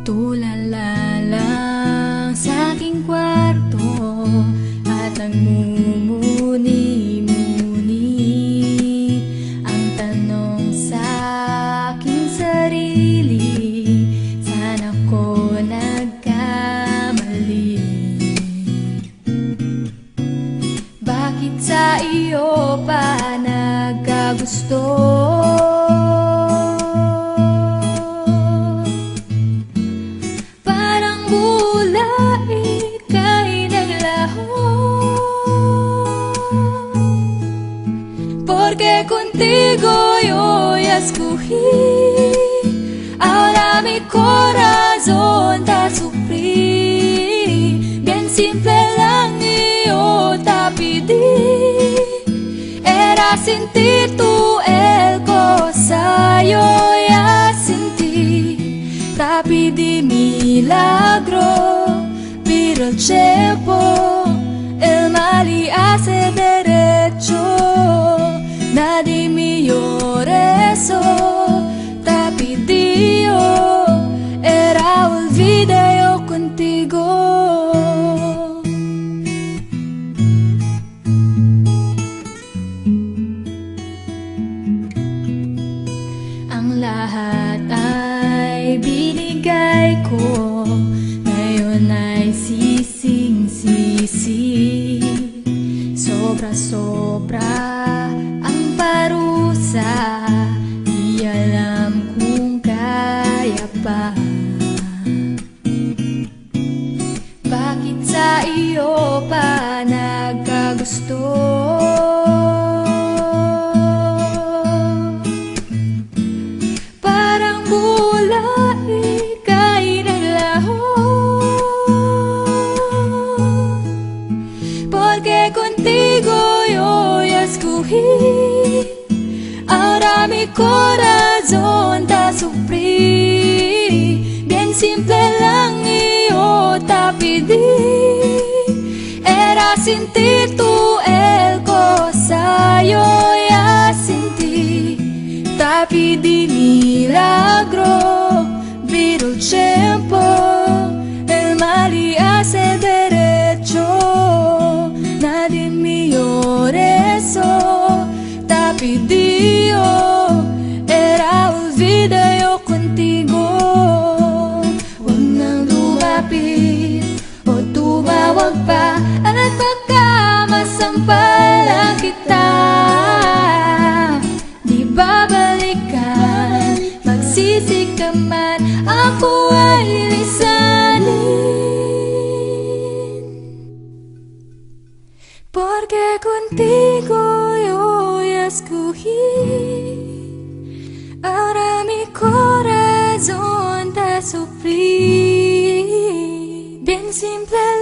Tulala lang sa aking kwarto At nagmumuni-muni Ang tanong sa aking sarili Sana ko nagkamali Bakit sa iyo pa nagkagusto? Contigo yo escogí. Ahora mi corazón te sufrí Bien simple lang yo te pedí. Era sin ti tú el cosa yo ya sentí. Te pedí milagro Pero el tiempo El mal y hace Te pedí yo Era olvide yo contigo. Ang lahat ay binigay ko Ngayon ay sising-sisi. Sobra-sobra nagkagusto? Parang bula ika'y naglaho Porque contigo yo escogí. Ahora mi corazón te sufrí. Bien simple lang yo te pedí Ti tú el cosa yo ya sentí Te pedí milagro el tiempo masampalan kita Di babalikan Magsisi ka man Ako ay lisanin Porque contigo yo escogí Ahora mi corazón te sufrí. Bien simple